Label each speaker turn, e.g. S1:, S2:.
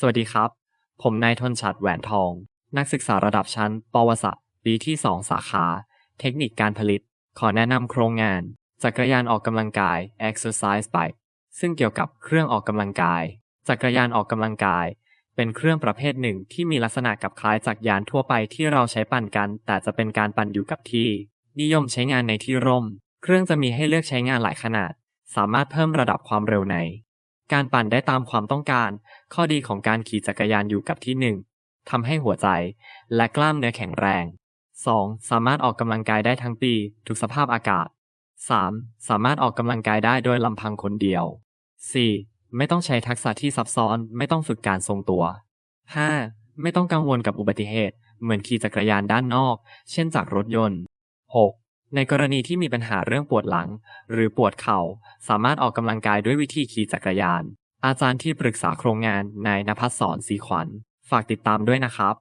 S1: สวัสดีครับ ผมนายทนชัดแหวนทอง นักศึกษาระดับชั้น ปวสปีที่ 2 สาขา เทคนิคการผลิต ขอแนะนำโครงงาน จักรยานออกกำลังกาย exercise bike ซึ่งเกี่ยวกับเครื่องออกกำลังกาย จักรยานออกกำลังกาย เป็นเครื่องประเภทหนึ่งที่มีลักษณะกับคล้ายจักรยานทั่วไปที่เราใช้ปั่นกัน แต่จะเป็นการปั่นอยู่กับที่ นิยมใช้งานในที่ร่ม เครื่องจะมีให้เลือกใช้งานหลายขนาด สามารถเพิ่มระดับความเร็วใน การปั่นได้ตามความต้องการ ข้อดีของการขี่จักรยานอยู่กับที่หนึ่งทำให้หัวใจ และกล้ามเนื้อแข็งแรง 2. สามารถออกกำลังกายได้ทั้งปี ทุกสภาพอากาศ 3. สามารถออกกำลังกายได้โดยลำพังคนเดียว 4. ไม่ต้องใช้ทักษะที่ซับซ้อน ไม่ต้องฝึกการทรงตัว 5. ไม่ต้องกังวลกับอุบัติเหตุ เหมือนขี่จักรยานด้านนอก เช่นจากรถยนต์ 6. ในกรณีที่มีปัญหาเรื่องปวดหลัง หรือปวดเข่า สามารถออกกำลังกายด้วยวิธีขี่จักรยาน อาจารย์ที่ปรึกษาโครงงานนายนภัสสรศรีขวัญ ฝากติดตามด้วยนะครับ